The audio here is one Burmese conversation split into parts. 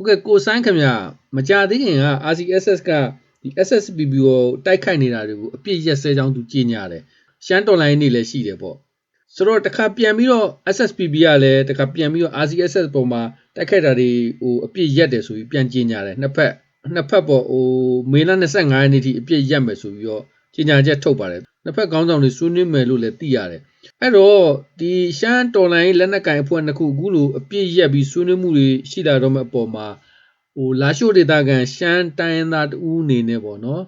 ဟုတ်ကဲ့ကိုဆိုင်းခင်ဗျာမကြသေးခင်က RCSS ကဒီ SSPB ကိုတိုက်ခိုက်နေတာတွေကိုအပြစ်ရက်စဲကြောင်းသူကြီးညာတယ်ရှမ်းတော်လိုင်းနေလည်းရှိတယ်ပေါ့ဆိုတော့တခါပြန်ပြီးတော့ SSPB ကလည်းတခါပြန်ပြီးတော့ RCSS ပုံမှာတိုက်ခိုက်တာတွေဟိုအပြစ်ရက်တယ်ဆိုပြီးပြန်ကြီးညာတယ်နှစ်ဖက်နှစ်ဖက်ပေါ့ဟိုမေလ25ရက်နေ့ထိအပြစ်ရက်မယ်ဆိုပြီးတော့ကြီးညာချက်ထုတ်ပါတယ်နှစ်ဖက်ခေါင်းဆောင်တွေဆွေးနွေးမယ်လို့လည်းသိရတယ် အဲ့တော့ဒီရှမ်းတော်လိုင်းလက်နက်ကင်အဖွဲ့နှစ်ခုအခုလိုအပြစ်ရက်ပြီးဆွေးနွေးမှုတွေရှိလာတော့မဲ့အပေါ်မှာဟိုလာရှိုဒေတာကန်ရှမ်းတိုင်းရင်းသားတူအနေနဲ့ပေါ့နော်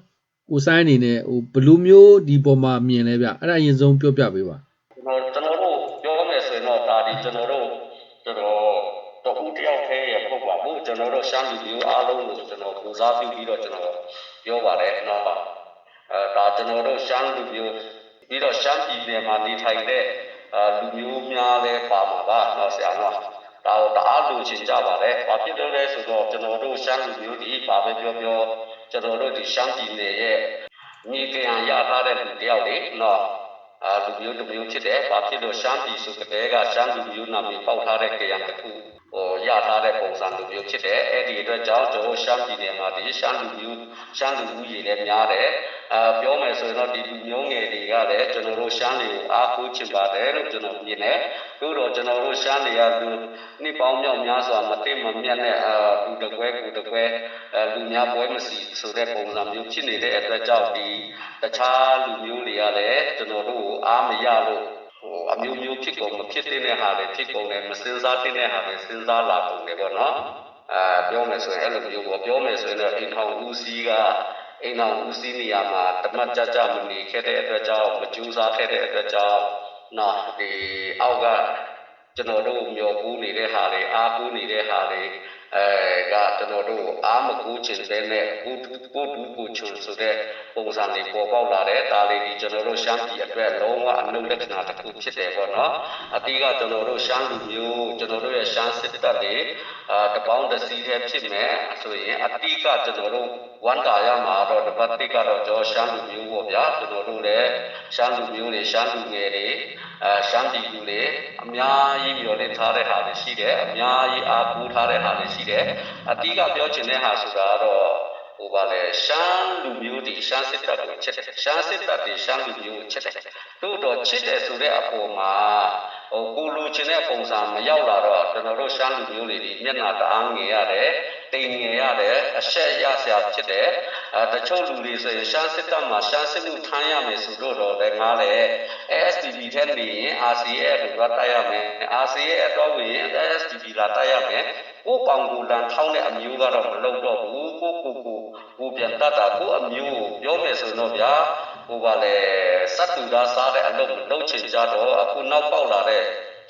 ကိုဆိုင်အနေနဲ့ဟိုဘယ်လိုမျိုးဒီပေါ်မှာမြင်လဲဗျအဲ့ဒါအရင်ဆုံးပြောပြပေးပါကျွန်တော်ကျွန်တော်တို့ပြောမယ်ဆိုရင်တော့ဒါဒီကျွန်တော်တို့တော်တော်တခုတယောက်တည်းရပုတ်ပါဘူးကျွန်တော်တို့ရှမ်းလူမျိုးအားလုံးကိုကျွန်တော်ပူဇော်ပြုပြီးတော့ကျွန်တော်ပြောပါတယ်နော်အဲဒါကျွန်တော်တို့ရှမ်းလူမျိုး ပြီးတော့ရှမ်းပြည်နယ်မှာနေထိုင်တဲ့အာလူမျိုးများလည်းပါမှာပါနော်ဆရာနော်ဒါတော့တအားလူချင်းကြပါတယ်။ဘာဖြစ်လို့လဲဆိုတော့ကျွန်တော်တို့ရှမ်းလူမျိုးဒီဘာပဲပြောပြောကျွန်တော်တို့ဒီရှမ်းပြည်နယ်ရဲ့မြေကံရထားတဲ့လူတယောက်တွေနော် အာလူမျိုးတစ်မျိုးဖြစ်တယ်။ဘာဖြစ်လို့ရှမ်းပြည်ဆိုကြတဲ့ကရှမ်းလူမျိုးနာမည်ပေါက်ထားတဲ့ကြံတစ်ခုဟိုရထားတဲ့ပုံစံလူမျိုးဖြစ်တယ်။အဲ့ဒီအတွက်ကြောင့်ကျွန်တော်ရှမ်းပြည်နယ်မှာဒီရှမ်းလူမျိုးရှမ်းလူဦးရေလည်းများတယ်။အာပြောမယ်ဆိုရင်တော့ဒီလူမျိုးငယ်တွေကလည်းကျွန်တော်တို့ရှမ်းတွေကိုအားကိုးချင်ပါတယ်လို့ကျွန်တော်မြင်တယ်။ သို့တော့ကျွန်တော်တို့ရှမ်းတွေကလူနှစ်ပေါင်းမြောက်များစွာမသိမမြတ်နဲ့အာလူတကွဲကူတကွဲအဲလူများပွဲမစီဆိုတဲ့ပုံစံမျိုးဖြစ်နေတဲ့အတွက်ကြောင့်ဒီတခြားလူမျိုးတွေကလည်းကျွန်တော်တို့ကိုအားမရလို့ဟိုအမျိုးမျိုးဖြစ်ကုန်မဖြစ်တဲ့ဟာတွေဖြစ်ကုန်တယ်မစင်စားတဲ့ဟာတွေစဉ်းစားလာကုန်တယ်ပေါ့နော်အာပြောမယ်ဆိုရင်အဲ့လိုမျိုးပေါ့ပြောမယ်ဆိုရင်တော့အိမ်ထောင်ဦးစီးကအိမ်ထောင်ဦးစီးနေရာမှာတမတ်ကြကြမနေခဲ့တဲ့အတွက်ကြောင့်မကြိုးစားခဲ့တဲ့အတွက်ကြောင့် နော်ဒီအောက်ကကျွန်တော်တို့မျောကူးနေတဲ့ဟာတွေအားကူးနေတဲ့ဟာတွေအဲကကျွန်တော်တို့အားမကူးချင်တဲ့နဲ့ကိုတူကိုတူကိုချွန်ဆိုတဲ့ပုံစံတွေပေါ်ပေါက်လာတဲ့ဒါလေးဒီကျွန်တော်တို့ရှမ်းပြည်အတွက်လုံးဝအနုလက္ခဏာတစ်ခုဖြစ်တယ်ပေါ့နော်အတိကကျွန်တော်တို့ရှမ်းလူမျိုးကျွန်တော်တို့ရဲ့ရှမ်းစစ်တပ်တွေအာတပေါင်းတစ်စီးတည်းဖြစ်မယ်ဆိုရင်အတိကကျွန်တော်တို့ဝန်တာရမှာတော့တပတ်တိကတော့ကျွန်တော်ရှမ်းလူမျိုးပေါ့ဗျာကျွန်တော်တို့လည်းရှမ်းလူမျိုးတွေရှမ်းလူငယ်တွေ အဲရှမ်းပြည်သူတွေအများကြီးမျှော်လင့်ထားတဲ့ဟာတွေရှိတယ်အများကြီးအားကိုးထားတဲ့ဟာတွေရှိတယ်အတိကပြောချင်တဲ့ဟာဆိုတာကတော့ဟိုပါလေရှမ်းလူမျိုးတွေရှမ်းစစ်တပ်ကိုချက်တယ်ရှမ်းစစ်တပ်တွေရှမ်းလူမျိုးကိုချက်တယ်တို့တော့ချစ်တယ်ဆိုတဲ့အပေါ်မှာဟိုကိုလူချင်းတဲ့ပုံစံမရောက်လာတော့ကျွန်တော်တို့ရှမ်းလူမျိုးတွေဒီမျက်နှာတအားငယ်ရတယ်တိမ်ငယ်ရတယ်အဆက်ရဆရာဖြစ်တယ် အဲတချို့လူတွေဆိုရင်ရှမ်းစစ်တပ်မှာရှမ်းစစ်မှုထမ်းရမယ်ဆိုတော့တော့လည်းငားလေ ASTB ထဲနေရင် RCA ကတိုက်ရမယ် RCA တော့ဝင်ရင် ASTB လာတိုက်ရမယ်ကိုပောင်ကိုလန်ထောင်းတဲ့အမျိုးကတော့မလုံတော့ဘူးကိုကိုကိုကိုပြန်တတ်တာကိုအမျိုးကိုပြောမယ်ဆိုတော့ဗျာဟိုပါလေစတ်တူသားစားတဲ့အလုပ်မလုပ်ချင်ကြတော့အခုနောက်ပေါက်လာတဲ့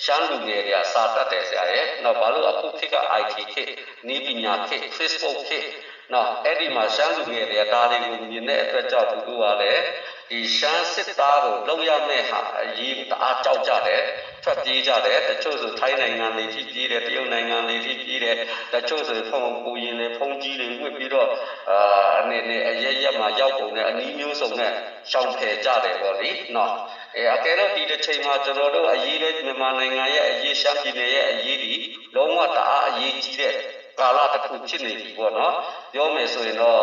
ရှမ်းလူငယ်တွေကစာတတ်တယ်ဆရာရဲ့နောက်ဘာလို့အခုခေတ်က IT ခေတ်နီးပညာခေတ် Facebook ခေတ် နော်အဲ့ဒီမှာရှမ်းလူငယ်တွေကဒါတွေကိုမြင်တဲ့အတွက်ကြောင့်သူတို့ကလည်းဒီရှမ်းစစ်သားကိုလုံရမယ့်ဟာအရေးကိုတအားကြောက်ကြတယ်ထွက်ပြေးကြတယ်တချို့ဆိုထိုင်းနိုင်ငံတွေထိပြေးတယ်တရုတ်နိုင်ငံတွေထိပြေးတယ်တချို့ဆိုဖုံပူရင်လေဖုံကြီးတွေဝစ်ပြီးတော့အာအနေနဲ့အရရက်မှာရောက်ပုံနဲ့အနီးမျိုးစုံနဲ့ရှောင်ဖယ်ကြတယ်ပေါ့လေနော်အဲအကယ်တော့ဒီတစ်ချိန်မှာကျွန်တော်တို့အရေးလေးမြန်မာနိုင်ငံရဲ့အရေးရှမ်းပြည်နယ်ရဲ့အရေးဒီလုံးဝတအားအရေးကြီးတဲ့ ကာလတစ်ခုဖြစ်နေပြီပေါ့နော်ပြောမယ်ဆိုရင်တော့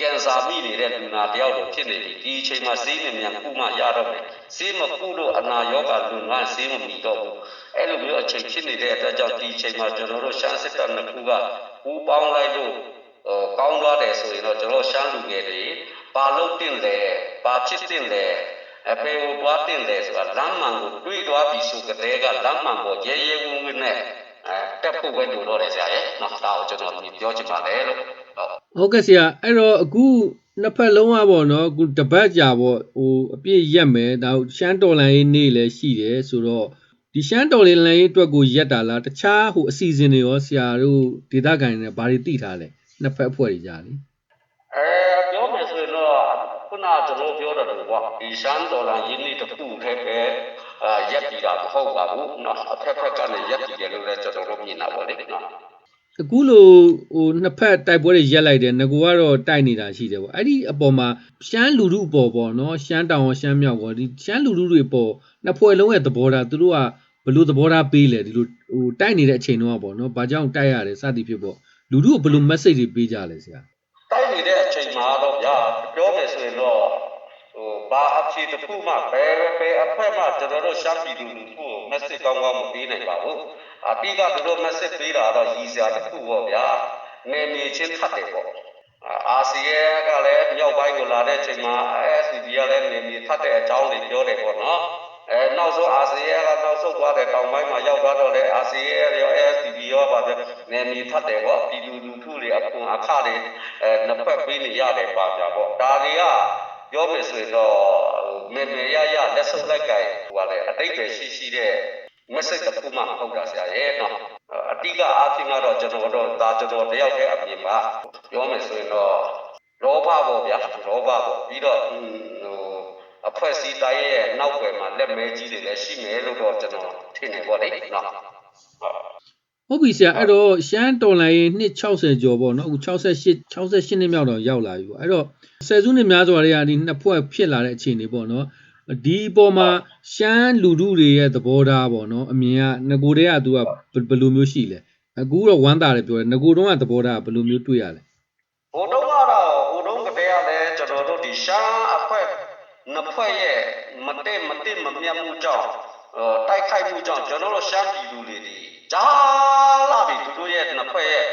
ကင်ဆာမိနေတဲ့လူနာတယောက်လိုဖြစ်နေပြီဒီအချိန်မှာဆေးမြန်မြန်ကုမှရတော့မယ်ဆေးမကုလို့အနာရောဂါလူနာဆေးမမီတော့ဘူးအဲ့လိုမျိုးအချိန်ဖြစ်နေတဲ့အတွက်ကြောင့်ဒီအချိန်မှာကျွန်တော်တို့ရှမ်းစစ်တပ်နှစ်ခုကပူးပေါင်းလိုက်လို့ဟိုကောင်းသွားတယ်ဆိုရင်တော့ကျွန်တော်ရှမ်းလူငယ်တွေပါလို့တင်တယ်ပါဖြစ်တင်တယ်အပေကိုတွားတင်တယ်ဆိုတာလမ်းမှန်ကိုတွေးသွားပြီဆိုကြတဲ့ကလမ်းမှန်ကိုရဲရဲဝံ့ဝံ့နဲ့အဲ တက်ဖို့ပဲလိုတော့တယ်ဆရာရဲ့နော်ဒါကိုကျွန်တော်ပြောချင်ပါတယ်လို့ဟုတ်ဟုတ်ကဲ့ဆရာအဲ့တော့အခုနှစ်ဖက်လုံးဝပေါ့နော်အခုတပတ်ကြာပေါ့ဟိုအပြည့်ရက်မယ်ဒါရှမ်းတော်လိုင်းနေ့လည်းရှိတယ်ဆိုတော့ဒီရှမ်းတော်လိုင်းလိုင်းအတွက်ကိုရက်တာလားတခြားဟိုအစီအစဉ်တွေရောဆရာတို့ဒေတာကန်တွေဘာတွေသိထားလဲနှစ်ဖက်အဖွဲ့တွေကြာလေအဲပြောမယ်ဆိုရင်တော့ခုနကျွန်တော်ပြောတယ်ကွာဒီရှမ်းဒေါ်လာရင်းနှီးတစ်ခုတည်းပဲအာ ရက်ပြီးတာမဟုတ်ပါဘူးเนาะအဖက်ဖက်ကနေရက်ပြီးတယ်လို့လည်းကျွန်တော်တို့မြင်တာပါလေเนาะ အခုလိုဟိုနှစ်ဖက်တိုက်ပွဲတွေရက်လိုက်တယ်ငကူကတော့တိုက်နေတာရှိတယ်ပေါ့အဲ့ဒီအပေါ်မှာရှမ်းလူထုအပေါ်ပေါ့နော်ရှမ်းတောင်ရောရှမ်းမြောက်ပေါ့ဒီရှမ်းလူထုတွေပေါ်နှစ်ဖွဲ့လုံးရဲ့သဘောထားသူတို့ကဘယ်လိုသဘောထားပေးလဲဒီလိုဟိုတိုက်နေတဲ့အချိန်တော့ပေါ့နော်ဘာကြောင့်တိုက်ရတယ်စသည်ဖြစ်ပေါ့ လူထုကိုဘယ်လို message တွေပေးကြလဲဆရာ တိုက်နေတဲ့အချိန်မှာတော့ဗျာပြောမယ်ဆိုရင်တော့ဟို ဘာအဖြစ်တစ်ခုမှဘယ်ဘယ်အဖွဲ့မှကျွန်တော်တို့ရှမ်းပြည်သူလူထုကို message ကောင်းကောင်းမပေးနိုင်ပါဘူးအပြီးကသူတို့ message ပေးတာတော့ရည်စရာတစ်ခုပေါ့ဗျာနေနေချင်းထပ်တယ်ပေါ့အာဆီယံကလည်းမြောက်ပိုင်းကိုလာတဲ့အချိန်မှာ SCB ကလည်းနေနေထပ်တဲ့အကြောင်းတွေပြောတယ်ပေါ့နော်အဲနောက်ဆုံးအာဆီယံကနောက်ဆုံးသွားတဲ့တောင်ပိုင်းမှာရောက်သွားတော့လေအာဆီယံရော SCB ရောပါပဲနေနေထပ်တယ်ပေါ့ပြည်သူလူထုတွေအခွန်အခတွေအဲနှစ်ဖက်ပေးနေရတယ်ပါကြပေါ့ဒါတွေက ပြောမယ်ဆိုရင်တော့မေမေရရလက်စုပ်လိုက်ကြဟိုကလေအတိတ်ပဲရှိရှိတဲ့ message တစ်ခုမှမဟုတ်တာဆရာရဲ့နော်အတိကအဖြစ်ကတော့ကျွန်တော်တို့ဒါကျွန်တော်တယောက်တည်းအပြင်မှာပြောမယ်ဆိုရင်တော့လောဘပေါ့ဗျာလောဘပေါ့ပြီးတော့ဟိုအဖွဲ့စည်းတိုင်းရဲ့နောက်ွယ်မှာလက်မဲကြီးတွေလည်းရှိမယ်လို့တော့ကျွန်တော်ထင်နေပေါ့လေနော်ဟုတ်ဟုတ်ပြီဆရာအဲ့တော့ရှမ်းတော်လိုင်းရေးနှစ်60ကျော်ပေါ့နော်အခု68 68နှစ်မြောက်တော့ရောက်လာပြီပေါ့အဲ့တော့ ဆယ်စုနှစ်များစွာတွေကဒီနှစ်ဖွဲ့ဖြစ်လာတဲ့အခြေအနေပေါ့နော်ဒီအပေါ်မှာရှမ်းလူထုတွေရဲ့သဘောထားပေါ့နော်အမြင်ကငကိုတည်းကသူကဘယ်ဘယ်လိုမျိုးရှိလဲအခုတော့ဝမ်းသာတယ်ပြောတယ်ငကိုတုံးကသဘောထားကဘယ်လိုမျိုးတွေ့ရလဲဟိုတုန်းကတော့ဟိုတုန်းကတည်းကလည်းကျွန်တော်တို့ဒီရှားအဖွဲ့နှစ်ဖွဲ့ရဲ့မတည့်မတည့်မမြတ်မှုကြောင့်ဟိုတိုက်ခိုက်မှုကြောင့်ကျွန်တော်တို့ရှားပြည်သူတွေဒီဂျာလာပြီသူတို့ရဲ့နှစ်ဖွဲ့ရဲ့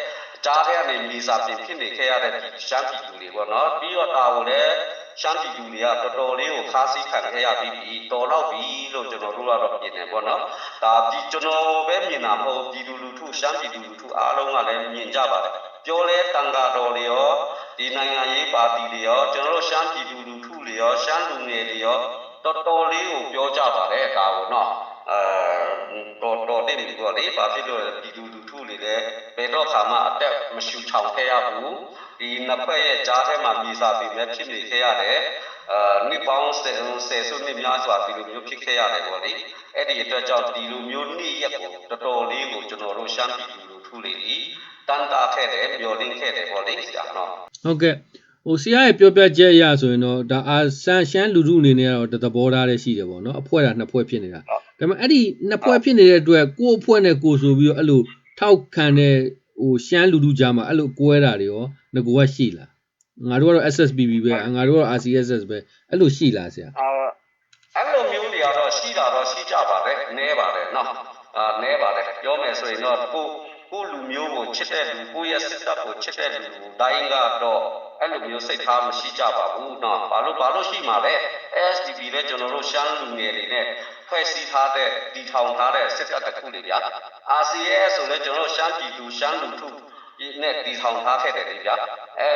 ကြားထဲကနေမြေစာပြင်ဖြစ်နေခဲ့ရတဲ့ဒီရှားပြည်သူတွေပေါ့နော်ပြီးတော့ဒါကိုလည်းရှမ်းပြည်သူတွေကတော်တော်လေးကိုခါးစည်းခံခဲ့ရပြီးပြီတော်တော့ပြီလို့ကျွန်တော်တို့ကတော့ပြင်နေပေါ့နော်ဒါဒီကျွန်တော်ပဲမြင်တာမဟုတ်ပြည်သူလူထုရှမ်းပြည်သူလူထုအားလုံးကလည်းမြင်ကြပါတယ်ပြောလဲတန်ဃာတော်တွေရောဒီနိုင်ငံရေးပါတီတွေရောကျွန်တော်တို့ရှမ်းပြည်သူလူထုတွေရောရှမ်းလူငယ်တွေရောတော်တော်လေးကိုပြောကြပါတယ်ဒါကိုနော် အဲတော်တော်တင်ပြီပေါ့လေဘာဖြစ်လို့လဲပြည်သူလူထုတွေလည်းဘယ်တော့ခါမှအသက်မရှူချောင်ခဲ့ရဘူးဒီနှစ်ဖက်ရဲ့ကြားထဲမှာမြေစာပင်ပဲဖြစ်နေခဲ့ရတယ်အာနှစ်ပေါင်းဆယ်ဆယ်စုနှစ်များစွာဒီလိုမျိုးဖြစ်ခဲ့ရတယ်ပေါ့လေအဲ့ဒီအတွက်ကြောင့်ဒီလိုမျိုးနေ့ရက်ကိုတော်တော်လေးကိုကျွန်တော်တို့ရှမ်းပြည်သူလူထုတွေဒီတန်တာခဲ့တယ်မျောလင်းခဲ့တယ်ပေါ့လေဆရာနော်ဟုတ်ကဲ့ဟိုဆရာရဲ့ပြောပြချက်အရဆိုရင်တော့ဒါအာဆန်ရှမ်းလူထုအနေနဲ့ကတော့တသဘောထားလည်းရှိတယ်ပေါ့နော်အဖွဲ့တာနှစ်ဖွဲ့ဖြစ်နေတာ ဒါပေမဲ့အဲ့ဒီနှစ်ဖွဲ့ဖြစ်နေတဲ့အတွက်ကိုယ့်အဖွဲ့နဲ့ကိုယ်ဆိုပြီးတော့အဲ့လိုထောက်ခံတဲ့ဟိုရှမ်းလူထုကြားမှာအဲ့လိုကွဲတာတွေရောငကိုကရှိလားငါတို့ကတော့ SSBB ပဲငါတို့ကတော့ RCSS ပဲအဲ့လိုရှိလားဆရာအာအဲ့လိုမျိုးတွေကတော့ရှိတာတော့ရှိကြပါတယ်နဲပါတယ်နော်အာနဲပါတယ်ပြောမယ်ဆိုရင်တော့ကိုကိုလူမျိုးကိုချစ်တဲ့လူကိုရဲ့စစ်တပ်ကိုချစ်တဲ့လူတိုင်းကတော့အဲ့လိုမျိုးစိတ်ထားမရှိကြပါဘူးနော်ဘာလို့ဘာလို့ရှိမှာလဲ SDB လည်းကျွန်တော်တို့ရှမ်းလူငယ်တွေနဲ့ဖွဲ့စည်းထားတဲ့ဒီထောင်ထားတဲ့စစ်တပ်တစ်ခုတွေဗျာ RCS ဆိုလည်းကျွန်တော်တို့ရှမ်းပြည်သူရှမ်းလူထုနဲ့ဒီထောင်ထားခဲ့တယ်လေဗျာအဲ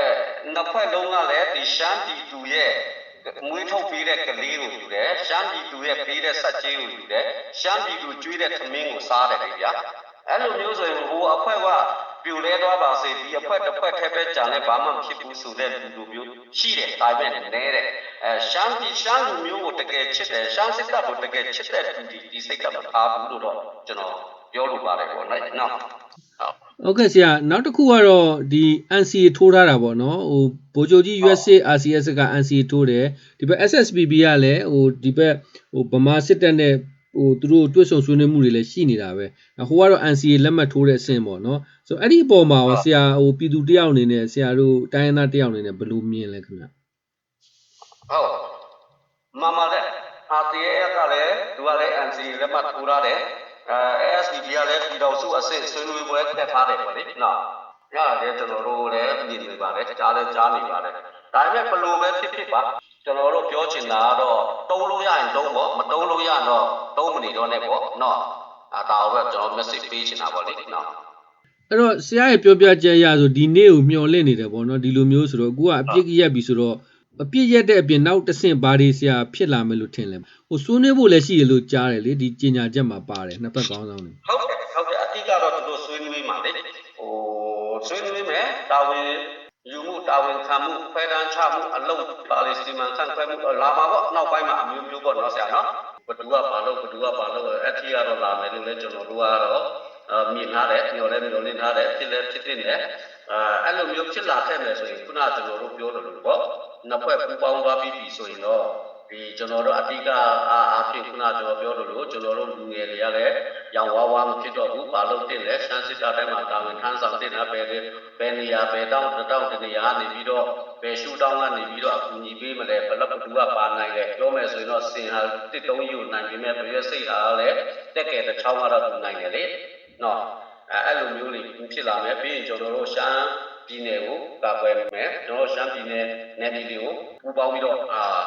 နှစ်ဖွဲ့လုံးကလည်းဒီရှမ်းပြည်သူရဲ့မွေးထုတ်ပေးတဲ့ကလေးကိုယူတယ်ရှမ်းပြည်သူရဲ့ပေးတဲ့ဆက်ကြေးကိုယူတယ်ရှမ်းပြည်သူကျွေးတဲ့သမင်းကိုစားတယ်ဗျာအဲ့လိုမျိုးဆိုရင်ဟိုအဖွဲ့က ပြိုလဲသွားပါစေဒီအဖွဲ့တစ်ဖွဲ့ထဲပဲကြံလဲဘာမှမဖြစ်ဘူးဆိုတဲ့လူလိုမျိုးရှိတယ်ဒါပေမဲ့နဲတဲ့အဲရှမ်းပြည်ရှမ်းလူမျိုးကိုတကယ်ချစ်တယ်ရှမ်းစစ်တပ်ကိုတကယ်ချစ်တဲ့လူဒီဒီစိတ်ကမထားဘူးလို့တော့ကျွန်တော်ပြောလိုပါတယ်ပေါ့နော်နော်ဟုတ်ဟုတ်ကဲ့ဆရာနောက်တစ်ခုကတော့ဒီ NCA ထိုးထားတာပေါ့နော်ဟိုဗိုလ်ချုပ်ကြီး USA RCS က NCA ထိုးတယ်ဒီဘက် SSBB ကလည်းဟိုဒီဘက်ဟိုဗမာစစ်တပ်နဲ့ ဟိုသူတို့တွဲဆုံဆွေးနွေးမှုတွေလည်းရှိနေတာပဲဟိုကတော့ NCA လက်မှတ်ထိုးတဲ့အဆင့်ပေါ့နော်ဆိုတော့အဲ့ဒီအပေါ်မှာရောဆရာဟိုပြည်သူတယောက်အနေနဲ့ဆရာတို့တိုင်းရင်းသားတယောက်အနေနဲ့ဘယ်လိုမြင်လဲခင်ဗျဟုတ်မမလည်း RCA ကလည်းသူကလည်း NCA လက်မှတ်ထိုးရတယ်အဲ ASDB ကလည်းပြည်တော်စုအစစ်ဆွေးနွေးပွဲတက်ထားတယ်ပေါ့လေနော်ရတယ်ကျွန်တော်တို့လည်းမြင်နေပါတယ်ကြားလည်းကြားနေပါတယ်ဒါပေမဲ့ဘလို့ပဲဖြစ်ဖြစ်ပါ ကျွန်တော်တို့ပြောချင်တာကတော့တုံးလို့ရရင်တုံးပေါ့မတုံးလို့ရတော့တုံးမနေတော့နဲ့ပေါ့နော်အဲဒါကိုပဲကျွန်တော် message ပေးချင်တာပေါ့လေနော်အဲ့တော့ဆရာရဲ့ပြောပြချက်အရဆိုဒီနေ့ကိုမျှော်လင့်နေတယ်ပေါ့နော်ဒီလိုမျိုးဆိုတော့အခုကအပြစ်ရက်ပြီဆိုတော့အပြစ်ရက်တဲ့အပြင်နောက်တစ်ဆင့်ဘာတွေဆရာဖြစ်လာမယ်လို့ထင်လဲဟိုဆွေးနွေးဖို့လည်းရှိတယ်လို့ကြားတယ်လေဒီကြေညာချက်မှာပါတယ်နှစ်ပတ်ကောင်းဆောင်နေဟုတ်တယ်ဟုတ်တယ်အတိကတော့သူတို့ဆွေးနွေးမှာလေဟိုဆွေးနွေးမယ်တာဝန်ယူမှု တာဝန်ခံမှုဖယ်တန်းချမှုအလုံးပါလီစီမံခန့်ခွဲမှုလာမှာပေါ့နောက်ပိုင်းမှာအမျိုးမျိုးပေါ့နော်ဆရာနော်ဘသူကဘာလို့ဘသူကဘာလို့အတိကတော့လာမယ်လို့လည်းကျွန်တော်တို့ကတော့အမြင်ထားတယ်ညော်လည်းညော်လင်းထားတယ်ဖြစ်လည်းဖြစ်တင်တယ်အဲအဲ့လိုမျိုးဖြစ်လာခဲ့မယ်ဆိုရင်ခုနကကျွန်တော်တို့ပြောတယ်လို့ပေါ့နှစ်ဖွဲ့ပူးပေါင်းသွားပြီးပြီဆိုရင်တော့ ဒီကျွန်တော်တို့အတိကအားအဖြစ်ခုနကျွန်တော်ပြောလို့ကျွန်တော်တို့လူငယ်တွေကလည်းရောင်ဝါးဝါးမဖြစ်တော့ဘူးဘာလို့တင်လဲရှမ်းစစ်တပ်ထဲမှာတာဝန်ထမ်းဆောင်တင်တာပဲဘယ်နေရာဘယ်တောင်းတောင်းတနေရာနေပြီးတော့ဘယ်ရှူတောင်းကနေပြီးတော့အကူညီပေးမလဲဘယ်လောက်ဘသူကပါနိုင်လဲပြောမယ်ဆိုရင်တော့စင်ဟာတစ်တုံးယူနိုင်ပြီမဲ့ဘယ်စိတ်ဟာလည်းတက်ကဲတစ်ချောင်းကတော့သူနိုင်တယ်လေနော်အဲအဲ့လိုမျိုးတွေဖြစ်လာမယ်ပြီးရင်ကျွန်တော်တို့ရှမ်းပြည်နယ်ကိုကာကွယ်မယ်ကျွန်တော်ရှမ်းပြည်နယ်နယ်ပြည်တွေကိုပူးပေါင်းပြီးတော့အာ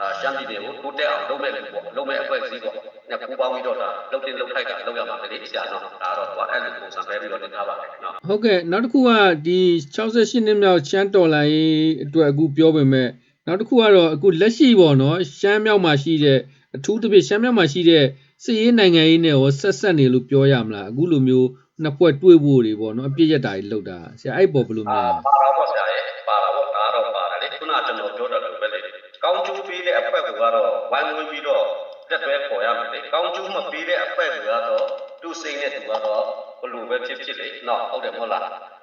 အာရှမ်းပြည်နယ်ကိုတိုးတက်အောင်လုပ်မဲ့လူပေါ့လုပ်မဲ့အဖွဲ့အစည်းပေါ့နဲ့ပူးပေါင်းပြီးတော့ဒါလုပ်တင်လုပ်ထိုက်ကလုပ်ရမှာပဲလေဆရာနော်ဒါတော့ဟိုအဲ့လိုပုံစံပဲပြီးတော့တင်ထားပါတယ်နော်ဟုတ်ကဲ့နောက်တစ်ခုကဒီ68နှစ်မြောက်ချမ်းတော်လိုင်းအတွက်အခုပြောပေမဲ့နောက်တစ်ခုကတော့အခုလက်ရှိပေါ့နော်ရှမ်းမြောက်မှာရှိတဲ့အထူးသဖြင့်ရှမ်းမြောက်မှာရှိတဲ့စစ်ရေးနိုင်ငံရေးနဲ့ရောဆက်ဆက်နေလို့ပြောရမလားအခုလိုမျိုးနှစ်ဖွဲ့တွေ့ဖို့တွေပေါ့နော်အပြည့်ရတာတွေလောက်တာဆရာအဲ့ပေါ်ဘယ်လိုအာများပါတာပေါ့ဆရာရဲ့ပါတာပေါ့ဒါတော့ပါတယ်လေခုနကျွန်တော်ပြောတယ်လို့ပဲလေကောင်းကျိုးပေးတဲ့အဖွဲ့ကတော့ ဝိုင်းဝန်းပြီးတော့တက်တွဲပေါ်ရမယ်လေကောင်းကျိုးမပေးတဲ့အဖွဲ့ကတော့သူ့စိတ်နဲ့သူကတော့ဘလို့ပဲဖြစ်ဖြစ်လေနော်ဟုတ်တယ်မဟုတ်လား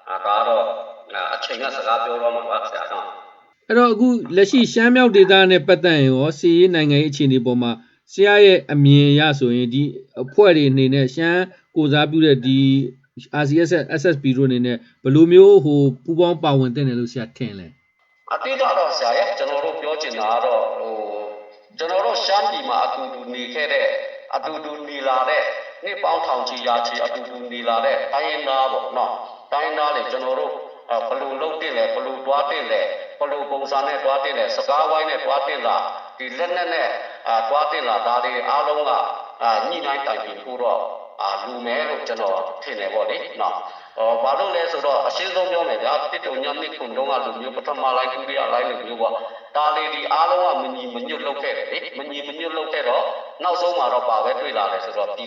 အာဒါကတော့အချိန်ကစကားပြောတော့မှာပါဆရာနော်အဲ့တော့အခုလက်ရှိရှမ်းမြောက်ဒေသနဲ့ပတ်သက်ရင်ရောစစ်ရေးနိုင်ငံရေးအခြေအနေပေါ်မှာဆရာရဲ့အမြင်အရဆိုရင်ဒီအဖွဲ့တွေအနေနဲ့ရှမ်းကိုစားပြုတဲ့ဒီ RCS SSB တို့အနေနဲ့ဘယ်လိုမျိုးဟိုပူပေါင်းပါဝင်တဲ့တယ်လို့ဆရာထင်လဲအတိတ်တော့ဆရာရဲ့ကျွန်တော်တို့ပြောချင်တာကတော့ဟို ကျွန်တော်တို့ရှမ်းပြည်မှာအတူတူနေခဲ့တဲ့အတူတူနေလာတဲ့နှစ်ပေါင်းထောင်ချီရာချီအတူတူနေလာတဲ့တိုင်းရင်းသားပေါ့နော်တိုင်းရင်းသားတွေကျွန်တော်တို့ဘယ်လိုလုပ်တင်လဲဘယ်လိုတွားတင်လဲဘယ်လိုပုံစံနဲ့တွားတင်လဲစကားဝိုင်းနဲ့တွားတင်လာဒီလက်နက်နဲ့အာတွားတင်လာဒါတွေအားလုံးကအာညှိနှိုင်းတိုင်ပင်ဖို့တော့အာလူမဲလို့ကျွန်တော်ထင်တယ်ပေါ့လေနော်။ အော်ဘာလို့လဲဆိုတော့အရှင်းဆုံးပြောမယ်ဗျာတစ်တုံညနှစ်ခုတုံးကလူမျိုးပထမလိုက်ဒုတိယလိုက်လူမျိုးပေါ့။ဒါလေးဒီအားလုံးကမညီမညွတ်လုပ်ခဲ့တယ်လေ။မညီမညွတ်လုပ်ခဲ့တော့နောက်ဆုံးမှာတော့ပါပဲတွေ့လာတယ်ဆိုတော့ဒီ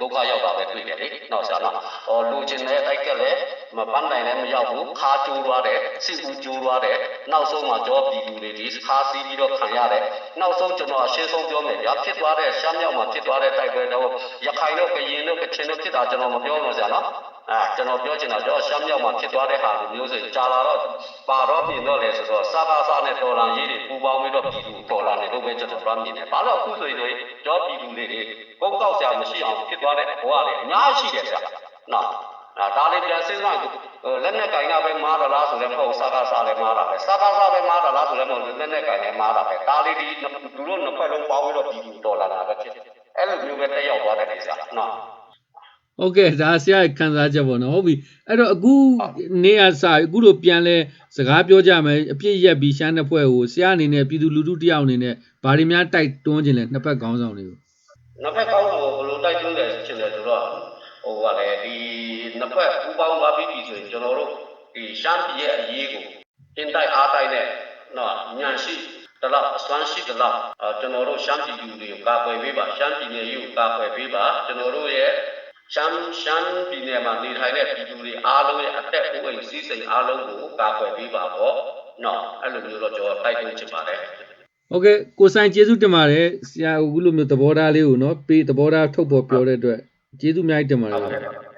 ဒုက္ခရောက်တာပဲတွေ့တယ်လေ။နောက်ဆရာနော်။အော်လူချင်းတဲ့တိုက်ကလည်းမပန်းနိုင်လည်းမရောက်ဘူး။ခါကျိုးသွားတယ်။စစ်ဦးကျိုးသွားတယ်။နောက်ဆုံးမှာကြောပြည်သူတွေဒီခါစီးပြီးတော့ခံရတယ်။နောက်ဆုံးကျွန်တော်အရှင်းဆုံးပြောမယ်ဗျာဖြစ်သွားတဲ့ရှမ်းမြောက်မှာဖြစ်သွားတဲ့တိုက်ပွဲတော့ရခိုင်တို့ကရင်တို့ကချင်တို့ဖြစ်တာကျွန်တော်မပြောလို့ဆရာနော်။ အဲကျွန်တော်ပြောချင်တာတော့ရှမ်းမြောက်မှာဖြစ်သွားတဲ့ဟာလိုမျိုးဆိုကြာလာတော့ပါတော့ပြင်တော့လေဆိုတော့စားကားစားနဲ့တော်လန်ရေးတွေပူပေါင်းပြီးတော့ပြည်သူတော်လန်တွေလို့ပဲကျွန်တော်ပြောမြင်တယ်။ဘာလို့အခုဆိုရင်တော့ပြည်သူတွေတွေကုန်းကောက်ဆရာမရှိအောင်ဖြစ်သွားတဲ့ဘဝတွေအများကြီးရှိတယ်ဗျာ။နော်အဲဒါလေးပြန်စဉ်းစားလက်နဲ့ကင်ကပဲမားတော့လားဆိုလည်းမဟုတ်စားကားစားလည်းမားတာပဲစားကားစားပဲမားတာလားဆိုလည်းမဟုတ်လက်နဲ့ကင်လည်းမားတာပဲဒါလေးဒီသူတို့နှစ်ဖက်လုံးပေါင်းပြီးတော့ပြည်သူတော်လန်တာပဲဖြစ်တယ်။အဲ့လိုမျိုးပဲတက်ရောက်သွားတဲ့ကိစ္စနော် ဟုတ်ကဲ့ဒါဆရာရဲ့ခံစားချက်ပေါ့နော်ဟုတ်ပြီအဲ့တော့အခုနေရစာအခုလိုပြန်လဲစကားပြောကြမယ်အပြည့်ရက်ပြီးရှမ်းတဲ့ဖွဲ့ကိုဆရာအနေနဲ့ပြည်သူလူထုတယောက်အနေနဲ့ဘာတွေများတိုက်တွန်းခြင်းလဲနှစ်ဖက်ခေါင်းဆောင်တွေကိုနှစ်ဖက်ကောင်းကိုဘယ်လိုတိုက်တွန်းတယ်ဖြစ်လဲဆိုတော့ဟိုကလေဒီနှစ်ဖက်ပူးပေါင်းသွားပြီးပြီဆိုရင်ကျွန်တော်တို့ဒီရှမ်းပြည်ရဲ့အရေးကိုအင်တိုက်အားတိုက်နဲ့နော်ညံရှိတလောက်အစွမ်းရှိတလောက်အာကျွန်တော်တို့ရှမ်းပြည်လူတွေကိုကာကွယ်ပေးပါရှမ်းပြည်နယ်ကြီးကိုကာကွယ်ပေးပါကျွန်တော်တို့ရဲ့ ရှမ်းရှမ်းပြည်နယ်မှာနေထိုင်တဲ့ပြည်သူတွေအားလုံးရဲ့အသက်အိုးအိမ်စီးစိမ်အားလုံးကိုကာကွယ်ပေးပါပေါ့နော်အဲ့လိုမျိုးတော့ကျွန်တော်တိုက်တွန်းချင်ပါတယ်ဟုတ်ကဲ့ကိုဆိုင်ကျေးဇူးတင်ပါတယ်ဆရာအခုလိုမျိုးသဘောထားလေးကိုနော်ပေးသဘောထားထုတ်ပေါ်ပြောတဲ့အတွက်ကျေးဇူးအများကြီးတင်ပါတယ်ဟုတ်ကဲ့